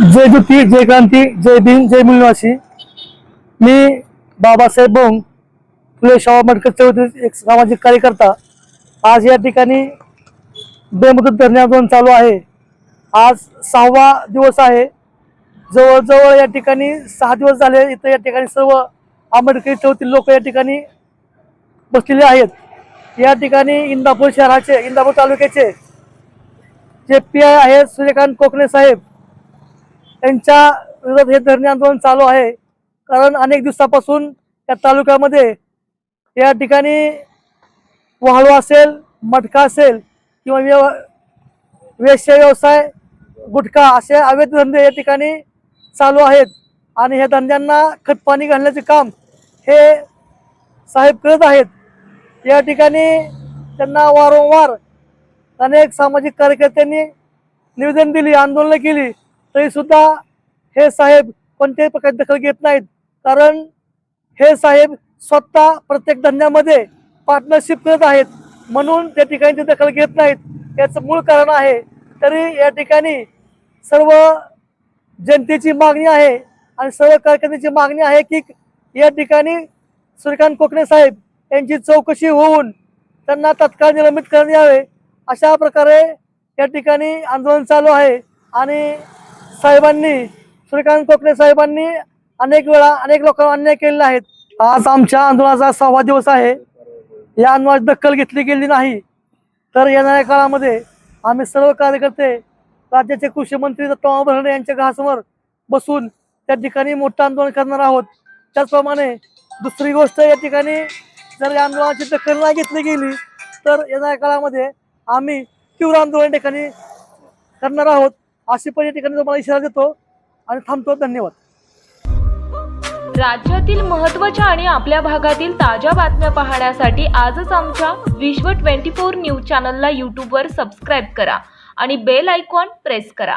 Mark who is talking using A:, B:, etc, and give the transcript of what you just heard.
A: जय ज्योती जय क्रांती जय भीम जय मुलवासी मी बाबासाहेब बोंग फुले शाह आंबेडकर चळवळीतील एक सामाजिक कार्यकर्ता. आज या ठिकाणी बेमुदत धरणे आंदोलन चालू आहे. आज सहावा दिवस आहे. जवळजवळ या ठिकाणी सहा दिवस झाले इथं या ठिकाणी सर्व आंबेडकरी चौथील लोक या ठिकाणी बसलेले आहेत. या ठिकाणी इंदापूर शहराचे इंदापूर तालुक्याचे जे पी आय आहे सूर्यकांत कोकणे साहेब त्यांच्या विरोधात हे धरणे आंदोलन चालू आहे. कारण अनेक दिवसापासून या तालुक्यामध्ये या ठिकाणी वाळू असेल मटका असेल किंवा व्यव वेश्य व्यवसाय गुटखा असे अवैध धंदे या ठिकाणी चालू आहेत. आणि ह्या धंद्यांना खतपाणी घालण्याचे काम हे साहेब करत आहेत. या ठिकाणी त्यांना वारंवार अनेक सामाजिक कार्यकर्त्यांनी निवेदन दिली आंदोलनं केली. तरी सुद्धा हे साहेब कोणत्याही प्रकारे दखल घेत नाहीत. कारण हे साहेब स्वतः प्रत्येक धंद्यामध्ये पार्टनरशिप करत आहेत. म्हणून त्या ठिकाणी ते दखल घेत नाहीत. याचं मूळ कारण आहे. तरी या ठिकाणी सर्व जनतेची मागणी आहे आणि सर्व कारखान्याची मागणी आहे की या ठिकाणी सूर्यकांत कोकणे साहेब यांची चौकशी होऊन त्यांना तत्काळ निलंबित करण्यात यावे अशा प्रकारे या ठिकाणी आंदोलन चालू आहे. आणि साहेबांनी श्रीकांत कोकणे साहेबांनी अनेक वेळा अनेक लोकांना अन्याय केलेला आहे. आज आमच्या आंदोलनाचा सहावा दिवस आहे. या आंदोलनाची दखल घेतली गेली नाही. तर येणाऱ्या काळामध्ये आम्ही सर्व कार्यकर्ते राज्याचे कृषी मंत्री दत्तमा भरणे यांच्या घरासमोर बसून त्या ठिकाणी मोठं आंदोलन करणार आहोत. त्याचप्रमाणे दुसरी गोष्ट या ठिकाणी जर या आंदोलनाची दखल नाही घेतली गेली तर येणाऱ्या काळामध्ये आम्ही तीव्र आंदोलन ठिकाणी करणार आहोत. असे पण या ठिकाणी तुम्हाला इशारा देतो. आणि थांबतो. धन्यवाद.
B: राज्यातील महत्त्वाच्या आणि आपल्या भागातील ताज्या बातम्या पाहण्यासाठी आजच आमच्या विश्व 24 न्यूज चॅनलला यूट्यूबवर सबस्क्राईब करा आणि बेल आयकॉन प्रेस करा.